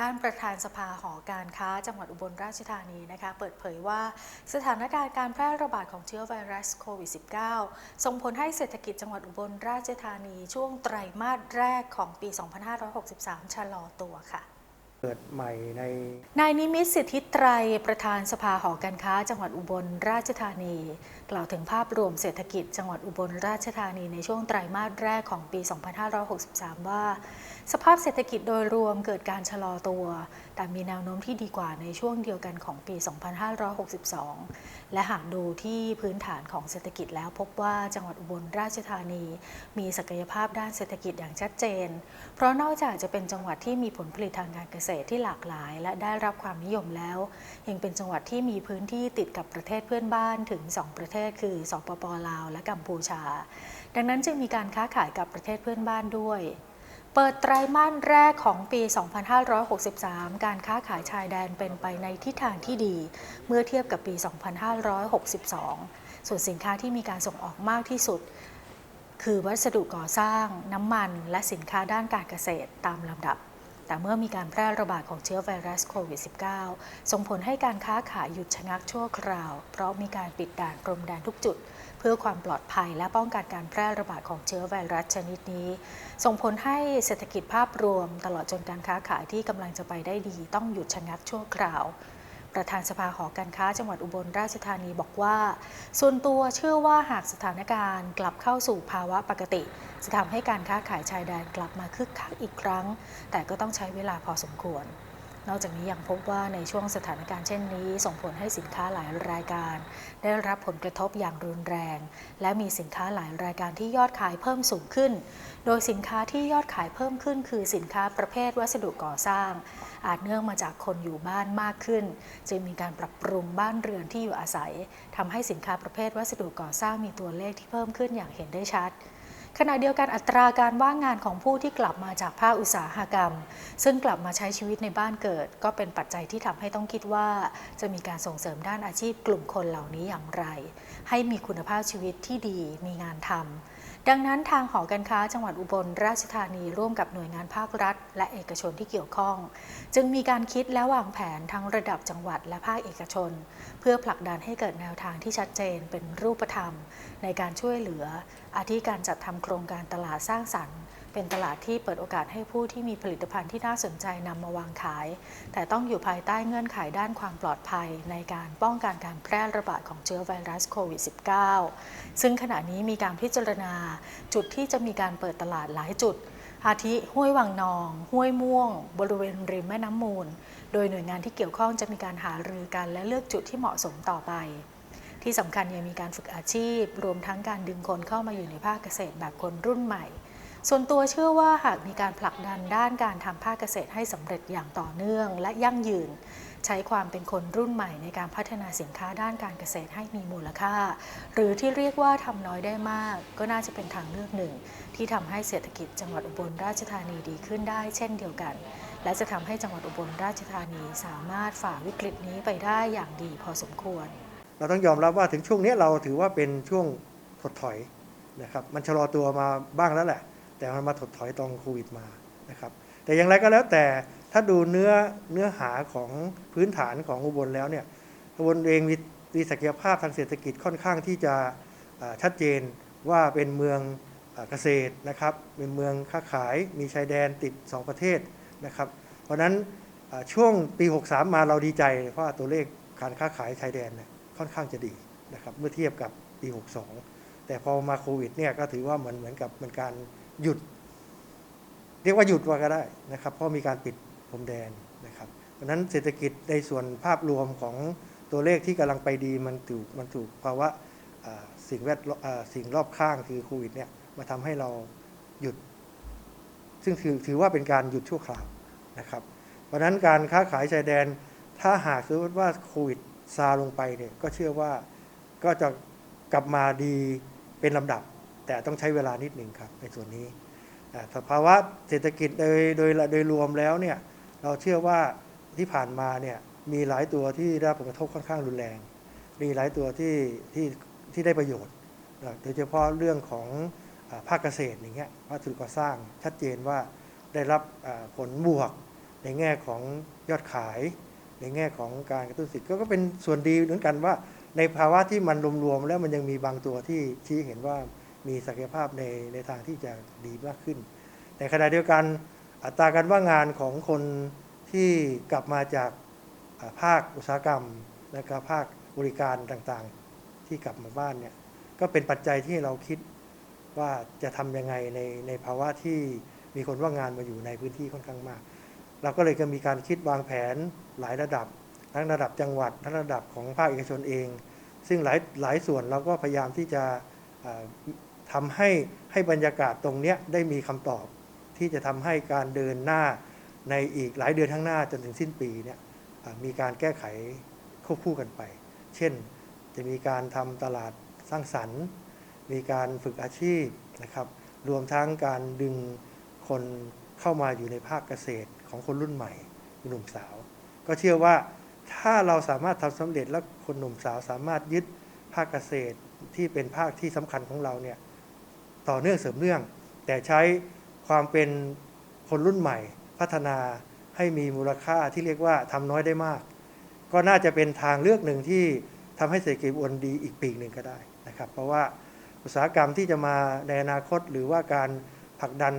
ด้านประธานสภาหอการค้า จังหวัดอุบลราชธานีนะคะเปิดเผยว่าสถานการณ์การแพร่ระบาดของเชื้อไวรัสโควิด -19 ส่งผลให้เศรษฐกิจจังหวัดอุบลราชธานีช่วงไตรมาสแรกของปี 2563 ชะลอตัวค่ะ เกิดใหม่ใน นายนิมิตสิทธิไตรประธานสภาหอการค้า จังหวัดอุบลราชธานี กล่าวถึงภาพรวมเศรษฐกิจ จังหวัดอุบลราชธานีในช่วงไตรมาสแรกของปี 2563 ว่า สภาพเศรษฐกิจโดยรวมเกิดการชะลอตัว แต่มีแนวโน้มที่ดีกว่าในช่วงเดียวกันของปี 2562 และหากดูที่พื้นฐานของเศรษฐกิจแล้วพบว่าจังหวัดอุบลราชธานี มีศักยภาพด้านเศรษฐกิจอย่างชัดเจน เพราะนอกจากจะเป็นจังหวัดที่มีผลผลิตทางการเกษตรที่หลากหลาย และได้รับความนิยมแล้ว ยังเป็นจังหวัดที่มีพื้นที่ติดกับประเทศเพื่อนบ้านถึง 2 ประเทศคือสปปลาว และกัมพูชา ดังนั้นจึงมีการค้าขายกับประเทศเพื่อนบ้านด้วยเปิดไตรมาสแรกของปี 2563 การค้าขายชายแดนเป็นไปในทิศทางที่ดี เมื่อเทียบกับปี 2562 ส่วนสินค้าที่มีการส่งออกมากที่สุด คือวัสดุก่อสร้าง น้ำมัน และสินค้าด้านการเกษตรตามลำดับ แต่เมื่อมีการแพร่ระบาดของเชื้อไวรัสโควิด -19 ส่งผลให้การค้าขายหยุดชะงักชั่วคราว เพราะมีการปิดด่านพรมแดนทุกจุด เพื่อความปลอดภัยและป้องกันการแพร่ระบาดของเชื้อไวรัสชนิดนี้ ส่งผลให้เศรษฐกิจภาพรวม ตลอดจนการค้าขายที่กำลังจะไปได้ดี ต้องหยุดชะงักชั่วคราว ประธานสภาหอการค้าจังหวัดอุบลราชธานีบอกว่า ส่วนตัวเชื่อว่าหากสถานการณ์กลับเข้าสู่ภาวะปกติ จะทำให้การค้าขายชายแดนกลับมาคึกคักอีกครั้ง แต่ก็ต้องใช้เวลาพอสมควร นอกจากนี้ยังพบว่าในช่วงสถานการณ์เช่นนี้ ส่งผลให้สินค้าหลายรายการ ได้รับผลกระทบอย่างรุนแรง และมีสินค้าหลายรายการที่ยอดขายเพิ่มสูงขึ้น โดยสินค้าที่ยอดขายเพิ่มขึ้น คือสินค้าประเภทวัสดุก่อสร้าง อาจเนื่องมาจากคนอยู่บ้านมากขึ้น จึงมีการปรับปรุงบ้านเรือนที่อยู่อาศัยทำให้สินค้าประเภทวัสดุก่อสร้างมีตัวเลขที่เพิ่มขึ้นอย่างเห็นได้ชัด ขณะเดียวกันอัตราการว่างงานของผู้ที่กลับมาจากภาคอุตสาหกรรม ซึ่งกลับมาใช้ชีวิตในบ้านเกิด ก็เป็นปัจจัยที่ทำให้ต้องคิดว่า จะมีการส่งเสริมด้านอาชีพกลุ่มคนเหล่านี้อย่างไร ให้มีคุณภาพชีวิตที่ดีมีงานทำ ดังนั้นทางหอการค้าจังหวัดอุบลราชธานีร่วมกับหน่วยงานภาครัฐ และเอกชนที่เกี่ยวข้อง จึงมีการคิดและวางแผนทั้งระดับจังหวัดและภาคเอกชน เพื่อผลักดันให้เกิดแนวทางที่ชัดเจนเป็นรูปธรรม ในการช่วยเหลือ อาทิการจัดทำโครงการตลาดสร้างสรรค์ เป็นตลาดที่เปิดโอกาสให้ผู้ที่มีผลิตภัณฑ์ที่น่าสนใจนำมาวางขาย แต่ต้องอยู่ภายใต้เงื่อนไขด้านความปลอดภัย ในการป้องกันการแพร่ระบาดของเชื้อไวรัสโควิด -19 ซึ่งขณะนี้มีการพิจารณา จุดที่จะมีการเปิดตลาดหลายจุด อาทิห้วยวังนอง ห้วยม่วง บริเวณริมแม่น้ำมูล โดยหน่วยงานที่เกี่ยวข้องจะมีการหารือกันและเลือกจุดที่เหมาะสมต่อไปที่สำคัญยังมีการฝึกอาชีพ รวมทั้งการดึงคนเข้ามาอยู่ในภาคเกษตรแบบคนรุ่นใหม่ ส่วนตัวเชื่อว่าหากมีการผลักดันด้านการทำภาคเกษตรให้สำเร็จอย่างต่อเนื่อง และยั่งยืน ใช้ความเป็นคนรุ่นใหม่ในการพัฒนาสินค้าด้านการเกษตรให้มีมูลค่า หรือที่เรียกว่าทำน้อยได้มาก ก็น่าจะเป็นทางเลือกหนึ่ง ที่ทำให้เศรษฐกิจจังหวัดอุบลราชธานีดีขึ้นได้ เช่นเดียวกัน และจะทำให้จังหวัดอุบลราชธานีสามารถฝ่าวิกฤตนี้ไปได้อย่างดีพอสมควร เราต้องยอมรับว่าถึงช่วงนี้เราถือว่าเป็นช่วงถดถอยนะครับมันชะลอตัวมาบ้างแล้วแหละ แต่มันมาถดถอยตรงโควิดมานะครับ แต่อย่างไรก็แล้วแต่ถ้าดูเนื้อเนื้อหาของพื้นฐานของอุบลแล้วเนี่ยอุบลเองมีมีศักยภาพทางเศรษฐกิจค่อนข้างที่จะชัดเจนว่าเป็นเมืองเกษตรนะครับ เป็นเมืองค้าขายมีชายแดนติด 2 ประเทศนะครับ เพราะนั้นช่วงปี 63 มาเราดีใจ เพราะตัวเลขการค้าขายชายแดนเนี่ยค่อนข้างจะดีนะครับเมื่อเทียบกับปี 62 แต่พอมาโควิดเนี่ยก็ถือว่าเหมือนเหมือนกับเป็นการ หยุด เรียกว่าหยุดว่าก็ได้นะครับ เพราะมีการปิดพรมแดนนะครับเพราะนั้นเศรษฐกิจในส่วนภาพรวมของตัวเลขที่กำลังไปดีมันถูกมันถูกภาวะสิ่งแวดสิ่งรอบข้างคือโควิดเนี่ยมาทำให้เราหยุด ซึ่งถือถือว่าเป็นการหยุดชั่วคราวนะครับ เพราะนั้นการค้าขายชายแดนถ้าหากสมมติว่าโควิดซาลงไปเนี่ยก็เชื่อว่าก็จะกลับมาดีเป็นลำดับ แต่ต้องใช้เวลานิดหนึ่งครับในส่วนนี้สภาวะเศรษฐกิจโดยโดยโดยรวมแล้วเนี่ยเราเชื่อว่าที่ผ่านมาเนี่ยมีหลายตัวที่ได้ผลกระทบค่อนข้างรุนแรง มีหลายตัวที่ที่ที่ได้ประโยชน์ โดยเฉพาะเรื่องของอภาคเกษตรอย่างเงี้ยวัสดุก่อสร้างชัดเจนว่าได้รับผลบวกในแง่ของยอดขาย ในแง่ของการกระตุ้นเศรษฐกิจก็ก็เป็นส่วนดีเหมือนกันว่า ในภาวะที่มันรวมๆแล้วมันยังมีบางตัวที่ชี้เห็นว่า มีศักยภาพในในทางที่จะดีมากขึ้นแต่ขณะเดียวกันอัตราการว่างงานของคนที่กลับมาจากภาคอุตสาหกรรมและก็ภาคบริการต่างๆ ที่กลับมาบ้านเนี่ยก็เป็นปัจจัยที่เราคิดว่าจะทำยังไงในในภาวะที่มีคนว่างงานมาอยู่ในพื้นที่ค่อนข้างมาก เราก็เลยก็มีการคิดวางแผนหลายระดับ ทั้งระดับจังหวัดทั้งระดับของภาคเอกชนเอง ซึ่งหลายหลายส่วนเราก็พยายามที่จะ อ่าทำให้ให้บรรยากาศตรงนี้ได้มีคำตอบที่จะทำให้การเดินหน้าในอีกหลายเดือนข้างหน้าจนถึงสิ้นปีเนี่ยมีการแก้ไขควบคู่กันไป เช่นจะมีการทำตลาดสร้างสรรค์ มีการฝึกอาชีพนะครับ รวมทั้งการดึงคนเข้ามาอยู่ในภาคเกษตรของคนรุ่นใหม่หนุ่มสาว ก็เชื่อว่าถ้าเราสามารถทำสำเร็จและคนหนุ่มสาวสามารถยึดภาคเกษตรที่เป็นภาคที่สำคัญของเราเนี่ย ต่อเนื่องเสริมเนื่อง แต่ใช้ความเป็นคนรุ่นใหม่ พัฒนาให้มีมูลค่าที่เรียกว่าทำน้อยได้มาก ก็น่าจะเป็นทางเลือกหนึ่งที่ทำให้เศรษฐกิจวนดีอีกปีหนึ่งก็ได้นะครับ เพราะว่าอุตสาหกรรมที่จะมาในอนาคตหรือว่าการผลักดัน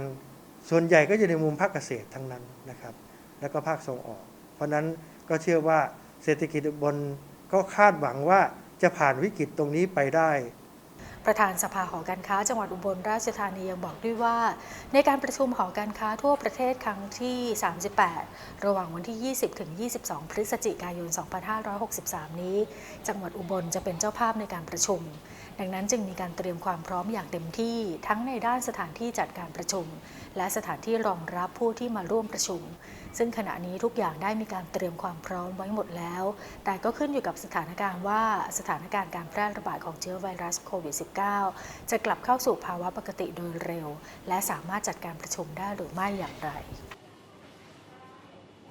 ส่วนใหญ่ก็อยู่ในมุมภาคเกษตรทั้งนั้นนะครับ แล้วก็ภาคส่งออก เพราะฉะนั้นก็เชื่อว่าเศรษฐกิจบนก็คาดหวังว่าจะผ่านวิกฤตตรงนี้ไปได้ ประธานสภาหอการค้า จังหวัดอุบลราชธานียังบอกด้วยว่า ในการประชุมหอการค้าทั่วประเทศครั้งที่ 38 ระหว่างวันที่ 20 ถึง 22 พฤศจิกายน 2563 นี้ จังหวัดอุบลจะเป็นเจ้าภาพในการประชุม ดังนั้นจึงมีการเตรียมความพร้อมอย่างเต็มที่ ทั้งในด้านสถานที่จัดการประชุม และสถานที่รองรับผู้ที่มาร่วมประชุม ซึ่งขณะนี้ทุกอย่างได้มีการเตรียมความพร้อมไว้หมดแล้ว แต่ก็ขึ้นอยู่กับสถานการณ์ว่าสถานการณ์การแพร่ระบาดของเชื้อไวรัสโควิด -19 จะกลับเข้าสู่ภาวะปกติโดยเร็ว และสามารถจัดการประชุมได้หรือไม่อย่างไร